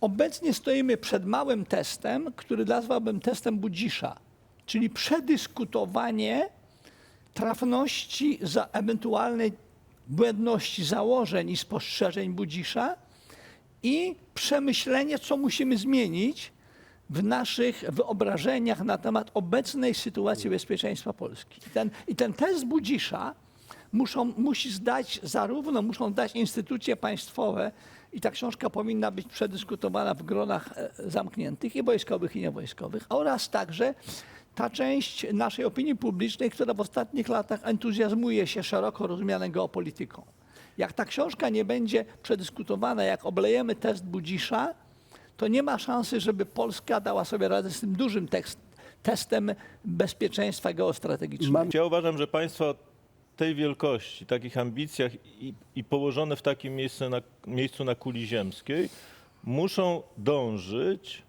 Obecnie stoimy przed małym testem, który nazwałbym testem Budzisza, czyli przedyskutowanie trafności za ewentualnej błędności założeń i spostrzeżeń Budzisza i przemyślenie, co musimy zmienić w naszych wyobrażeniach na temat obecnej sytuacji bezpieczeństwa Polski. I ten, i ten test Budzisza muszą, musi zdać zarówno muszą dać instytucje państwowe i ta książka powinna być przedyskutowana w gronach e, zamkniętych i wojskowych i niewojskowych oraz także ta część naszej opinii publicznej, która w ostatnich latach entuzjazmuje się szeroko rozumianą geopolityką. Jak ta książka nie będzie przedyskutowana, jak oblejemy test Budzisza, to nie ma szansy, żeby Polska dała sobie radę z tym dużym tekst, testem bezpieczeństwa geostrategicznego. Mam Ja uważam, że państwa o tej wielkości, takich ambicjach i, i położone w takim miejscu na, miejscu na kuli ziemskiej muszą dążyć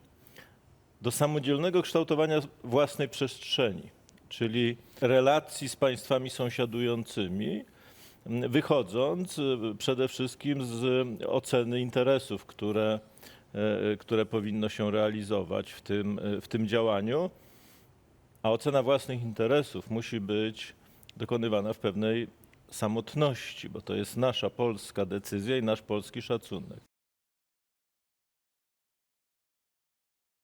do samodzielnego kształtowania własnej przestrzeni, czyli relacji z państwami sąsiadującymi, wychodząc y, przede wszystkim z oceny interesów, które, e, które powinno się realizować w tym, e, w tym działaniu. A ocena własnych interesów musi być dokonywana w pewnej samotności, bo to jest nasza polska decyzja i nasz polski szacunek.